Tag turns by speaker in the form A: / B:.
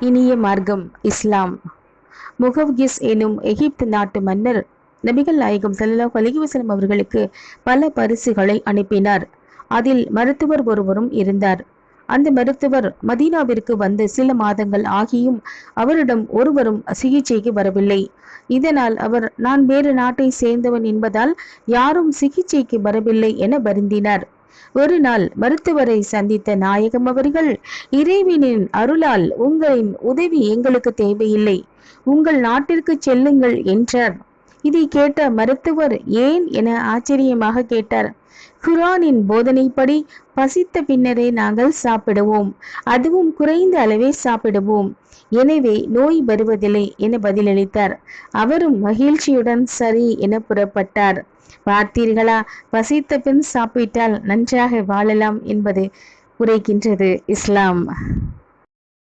A: இனிய மார்க்கம் இஸ்லாம். முகவ்கிஸ் எனும் எகிப்து நாட்டு மன்னர் நபிகள் நாயகம் ஸல்லல்லாஹு அலைஹி அவர்களுக்கு பல பரிசுகளை அனுப்பினார். அதில் மருத்துவர் ஒருவரும் இருந்தார். அந்த மருத்துவர் மதீனாவிற்கு வந்து சில மாதங்கள் ஆகியும் அவரிடம் ஒருவரும் சிகிச்சைக்கு வரவில்லை. இதனால் அவர் நான் வேறு நாட்டை சேர்ந்தவன் என்பதால் யாரும் சிகிச்சைக்கு வரவில்லை என வருந்தினார். ஒரு நாள் மருத்துவரை சந்தித்த நாயகம் அவர்கள் இறைவனின் அருளால் உங்களின் உதவி எங்களுக்கு தேவையில்லை. உங்கள் நாட்டிற்கு செல்லுங்கள் என்றார். இதை கேட்ட மருத்துவர் ஏன் என ஆச்சரியமாக கேட்டார். குரானின் போதனைப்படி பசித்த பின்னரே நாங்கள் சாப்பிடுவோம். அதுவும் குறைந்த அளவே சாப்பிடுவோம். எனவே நோய் வருவதில்லை என பதிலளித்தார். அவரும் மகிழ்ச்சியுடன் சரி என புறப்பட்டார். பார்த்தீர்களா? பசித்த பின் சாப்பிட்டால் நன்றாக வாழலாம் என்பது உரைக்கின்றது இஸ்லாம்.